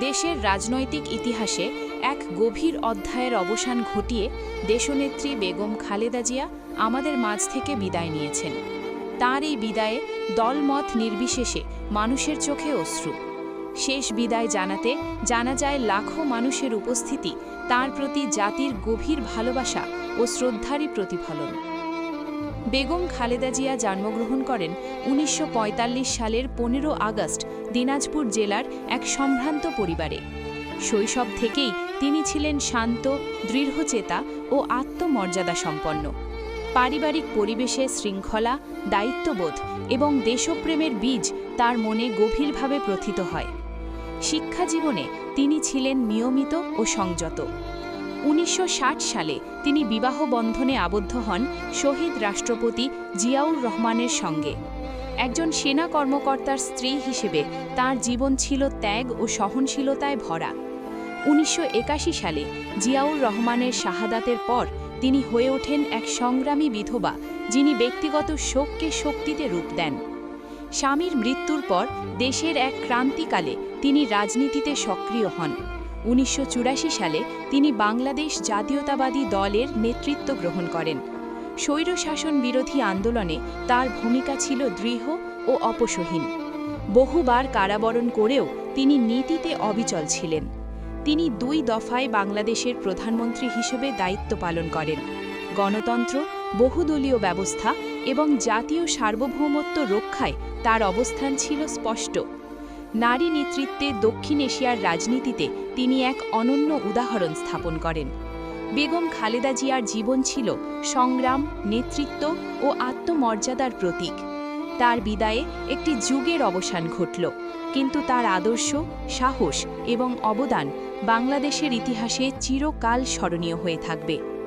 দেশের রাজনৈতিক ইতিহাসে এক গভীর অধ্যায়ের অবসান ঘটিয়ে দেশনেত্রী বেগম খালেদা জিয়া আমাদের মাঝ থেকে বিদায় নিয়েছেন। তার এই বিদায়ে দলমত নির্বিশেষে মানুষের চোখে অশ্রু। শেষ বিদায় জানাতে জানা যায় লাখো মানুষের উপস্থিতি তার প্রতি জাতির গভীর ভালোবাসা ও শ্রদ্ধারই প্রতিফলন। বেগম খালেদা জিয়া জন্মগ্রহণ করেন উনিশশো পঁয়তাল্লিশ সালের পনেরো আগস্ট, দিনাজপুর জেলার এক সম্ভ্রান্ত পরিবারে। শৈশব থেকেই তিনি ছিলেন শান্ত, দৃঢ়চেতা ও আত্মমর্যাদা সম্পন্ন পারিবারিক পরিবেশে শৃঙ্খলা, দায়িত্ববোধ এবং দেশপ্রেমের বীজ তার মনে গভীরভাবে প্রথিত হয়। শিক্ষা জীবনে তিনি ছিলেন নিয়মিত ও সংযত। উনিশশো ষাট সালে তিনি বিবাহ বন্ধনে আবদ্ধ হন শহীদ রাষ্ট্রপতি জিয়াউর রহমানের সঙ্গে। একজন সেনা কর্মকর্তার স্ত্রী হিসেবে তার জীবন ছিল ত্যাগ ও সহনশীলতায় ভরা। উনিশশো একাশি সালে জিয়াউর রহমানের শাহাদাতের পর তিনি হয়ে ওঠেন এক সংগ্রামী বিধবা, যিনি ব্যক্তিগত শোককে শক্তিতে রূপ দেন। স্বামীর মৃত্যুর পর দেশের এক ক্রান্তিকালে তিনি রাজনীতিতে সক্রিয় হন। উনিশশো চুরাশি সালে তিনি বাংলাদেশ জাতীয়তাবাদী দলের নেতৃত্ব গ্রহণ করেন। স্বৈরশাসন বিরোধী আন্দোলনে তার ভূমিকা ছিল দৃঢ় ও অপসহীন। বহুবার কারাবরণ করেও তিনি নীতিতে অবিচল ছিলেন। তিনি দুই দফায় বাংলাদেশের প্রধানমন্ত্রী হিসেবে দায়িত্ব পালন করেন। গণতন্ত্র, বহুদলীয় ব্যবস্থা এবং জাতীয় সার্বভৌমত্ব রক্ষায় তার অবস্থান ছিল স্পষ্ট। নারী নেতৃত্বে দক্ষিণ এশিয়ার রাজনীতিতে তিনি এক অনন্য উদাহরণ স্থাপন করেন। বেগম খালেদা জিয়ার জীবন ছিল সংগ্রাম, নেতৃত্ব ও আত্মমর্যাদার প্রতীক। তার বিদায়ে একটি যুগের অবসান ঘটল, কিন্তু তার আদর্শ, সাহস এবং অবদান বাংলাদেশের ইতিহাসে চিরকাল স্মরণীয় হয়ে থাকবে।